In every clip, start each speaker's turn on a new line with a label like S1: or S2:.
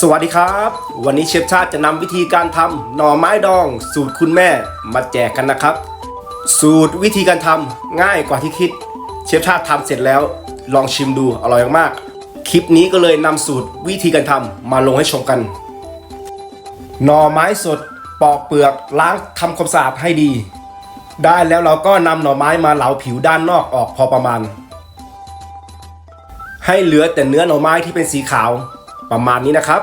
S1: สวัสดีครับ วันนี้เชฟชาติจะนำวิธีการทำหน่อไม้ดอง สูตรคุณแม่มาแจกกันนะครับ สูตรวิธีการทำง่ายกว่าที่คิด เชฟชาติทำเสร็จแล้ว ลองชิมดูอร่อยมากๆคลิปนี้ก็เลยนำสูตรวิธีการทำมาลงให้ชมกัน หน่อไม้สดปอกเปลือกล้างทำความสะอาดให้ดี ได้แล้วเราก็นำหน่อไม้มาเหลาผิวด้านนอกออกพอประมาณ ให้เหลือแต่เนื้อหน่อไม้ที่เป็นสีขาว ประมาณนี้นะครับ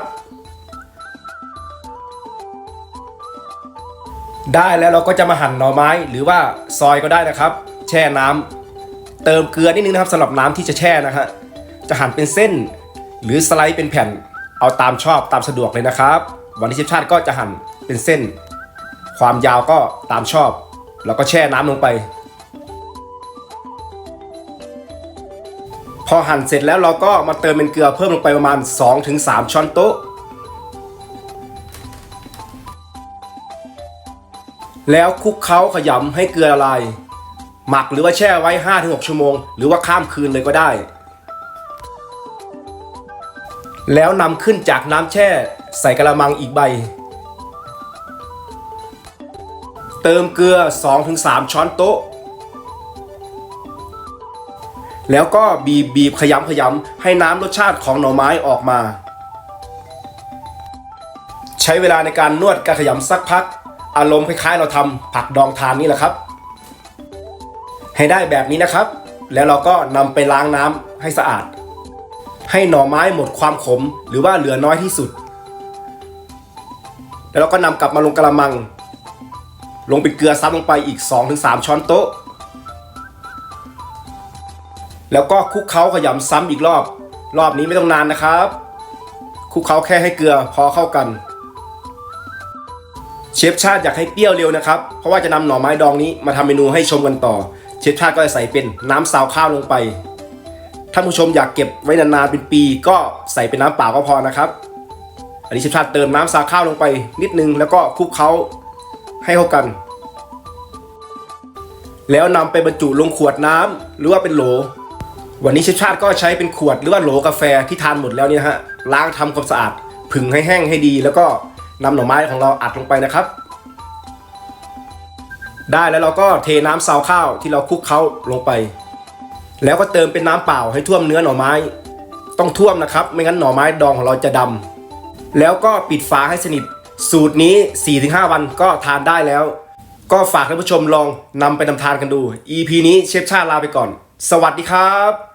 S1: ได้แล้วเราก็จะมาหั่นหน่อไม้หรือว่าซอยก็ได้นะครับ แช่น้ำเติมเกลือนิดนึงนะครับสำหรับน้ำที่จะแช่นะฮะจะหั่นเป็นเส้น หรือสไลด์เป็นแผ่นเอาตามชอบตามสะดวกเลยนะครับ วันนี้เชฟชาติก็จะหั่นเป็นเส้น ความยาวก็ตามชอบ แล้วก็แช่น้ำลงไป พอหั่นเสร็จแล้วเราก็มาเติมเป็นเกลือเพิ่มลงไปประมาณ 2-3 ช้อนโต๊ะ แล้วคลุกเคล้าขยำให้เกลือละลาย หมักหรือว่าแช่ไว้ 5-6 ชั่วโมง หรือว่าข้ามคืนเลยก็ได้ แล้วนำขึ้นจากน้ำแช่ใส่กระมังอีกใบ เติมเกลือ 2-3 ช้อนโต๊ะ แล้วก็บีบบีบขยำขยำให้น้ำรสชาติของหน่อไม้ออกมา ใช้เวลาในการนวดการขยำสักพัก อารมณ์คล้ายๆ เราทำผักดองทานนี่แหละครับ ให้ได้แบบนี้นะครับ แล้วเราก็นำไปล้างน้ำให้สะอาด ให้หน่อไม้หมดความขมหรือว่าเหลือน้อยที่สุด แล้วเราก็นำกลับมาลงกระมัง ลงเป็นเกลือซ้ำลงไปอีก 2-3 ช้อนโต๊ะ แล้วก็คลุกเคล้าขยำซ้ำอีกรอบ รอบนี้ไม่ต้องนานนะครับคลุกเคล้าแค่ให้เกลือพอเข้ากัน เชฟชาติอยากให้เปรี้ยวเร็วนะครับ เพราะว่าจะนำหน่อไม้ดองนี้มาทำเมนูให้ชมกันต่อ เชฟชาติก็จะใส่เป็นน้ำซาวข้าวลงไป ถ้าผู้ชมอยากเก็บไว้นานๆเป็นปีก็ใส่เป็นน้ำเปล่าก็พอนะครับ อันนี้เชฟชาติเติมน้ำซาวข้าวลงไป นิดนึงแล้วก็คลุกเคล้าให้เข้ากันแล้วนำไปบรรจุลงขวดน้ำหรือว่าเป็นโหล วันนี้เชฟชาติก็ใช้เป็นขวดหรือว่าโหลกาแฟที่ทานหมดแล้วเนี่ยนะฮะล้างทำความสะอาดผึ่งให้แห้งให้ดี แล้วก็นำหน่อไม้ของเราอัดลงไปนะครับ ได้แล้วเราก็เทน้ำซาวข้าวที่เราคลุกเคล้าลงไป แล้วก็เติมเป็นน้ำเปล่าให้ท่วมเนื้อหน่อไม้ ต้องท่วมนะครับ ไม่งั้นหน่อไม้ดองของเราจะดำแล้วก็ปิดฝาให้สนิท สูตรนี้ 4-5 วันก็ทานได้แล้ว ก็ฝากท่านผู้ชมลองนำไปนำทานกันดู EP นี้เชฟชาติลาไปก่อน สวัสดีครับ